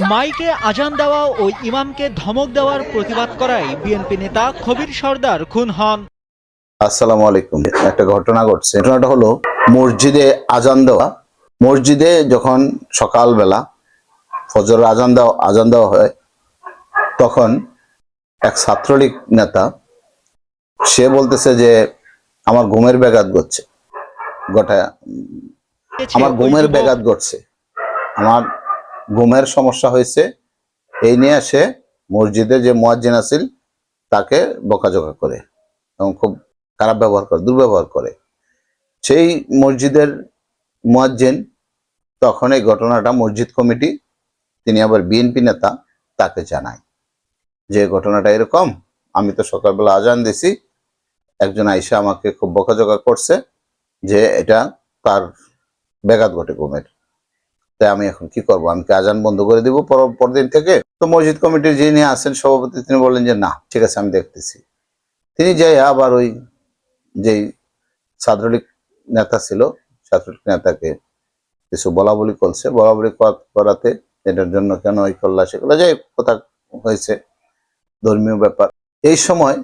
মাইকে আজান দেওয়া ও ইমামকে ধমক দেওয়ার প্রতিবাদ করায় বিএনপি নেতা খবির সর্দার খুন হন। আসসালামু আলাইকুম। একটা ঘটনা ঘটছে। ঘটনাটা হলো মসজিদে আজান দেওয়া। মসজিদে যখন সকালবেলা ফজর আজান দেওয়া আজান দেওয়া হয় তখন এক ছাত্রলীগ নেতা সে বলতেছে যে আমার ঘুমের ব্যাঘাত ঘটছে। গোটা আমার ঘুমের ব্যাঘাত ঘটছে। আমার ঘুমের সমস্যা হয়েছে, এই নিয়ে সে মসজিদে যে মুয়াজ্জিন আছিল, তাকে বকাঝকা করে এবং খুব খারাপ ব্যবহার করে, দুর্ব্যবহার করে। সেই মসজিদের মুয়াজ্জিন তখন এই ঘটনাটা মসজিদ কমিটি, তিনি আবার বিএনপি নেতা, তাকে জানায় যে, ঘটনাটা এরকম, আমি তো সকালবেলা আজান দিছি, একজন আইসা আমাকে খুব বকাঝকা করছে যে, এটা তার ব্যাঘাত ঘটে ঘুমের। তাই আমি এখন কি করব? আমি কি আজান বন্ধ করে দিব পর- পরদিন থেকে? তো মসজিদ কমিটির যিনি আছেন সভাপতি, তিনি বললেন যে না, ঠিক আছে, আমি দেখতেছি। তিনি যাই আবার ওই যেই ছাত্রলীগ নেতা ছিল, ছাত্রলীগ নেতাকে কিছু বলা বলি করছে। বলা বলি কর- করাতে এটার জন্য কেন ওই করলা সেগুলো যাই কথা হয়েছে, ধর্মীয় ব্যাপার। এই সময়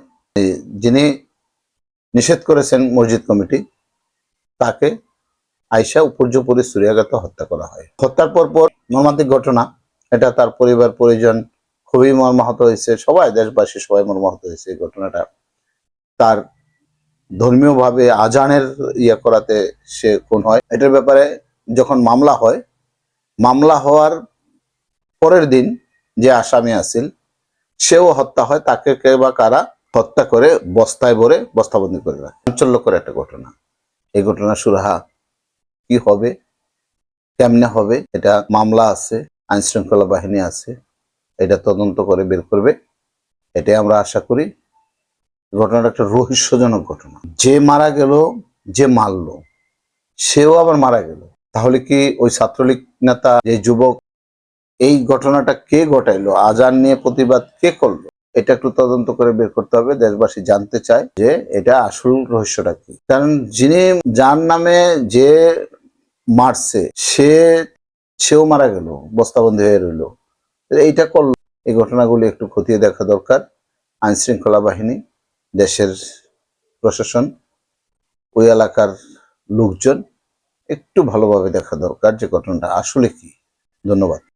যিনি নিষেধ করেছেন মসজিদ কমিটি, তাকে আয়সা উপর্যুপরি সুরিয়াঘাত হত্যা করা হয়। হত্যার পর পর মর্মান্তিক ঘটনা, এটা তার পরিবার, পরিজন খুবই মর্মাহত হয়েছে। সবাই, দেশবাসী সবাই মর্মাহত হয়েছে এই ঘটনাটা। তার ধর্মীয়ভাবে আজানের ইয়ে করাতে সে খুন হয়। এটার ব্যাপারে যখন মামলা হয়, মামলা হওয়ার পরের দিন যে আসামি আছিল সেও হত্যা হয়। তাকে কে বা কারা হত্যা করে বস্তায় ভরে বস্তাবন্দি করে রাখে। চাঞ্চল্যকর একটা ঘটনা। এই ঘটনা সুরাহা কি হবে, কেমনে হবে, এটা মামলা আছে আইন শৃঙ্খলা বাহিনী আছে, এটা তদন্ত করে বের করবে, এটাই আমরা আশা করি। ঘটনাটা একটা রহস্যজনক ঘটনা। যে মারা গেল, যে মারলো, সেও আবার মারা গেল। তাহলে কি ওই ছাত্রলীগ নেতা, যে যুবক, এই ঘটনাটা কে ঘটাইলো, আজান নিয়ে প্রতিবাদ কে করল, এটা একটু তদন্ত করে বের করতে হবে। দেশবাসী জানতে চায় যে এটা আসল রহস্যটা কি। কারণ যিনি যার নামে যে মারছে, সে, সেও মারা গেল বস্তাবন্দী হয়ে রইল। এইটা করল। এই ঘটনাগুলি একটু খতিয়ে দেখা দরকার। আইন শৃঙ্খলা বাহিনী, দেশের প্রশাসন, ওই এলাকার লোকজন, একটু ভালোভাবে দেখা দরকার যে ঘটনাটা আসলে কি। ধন্যবাদ।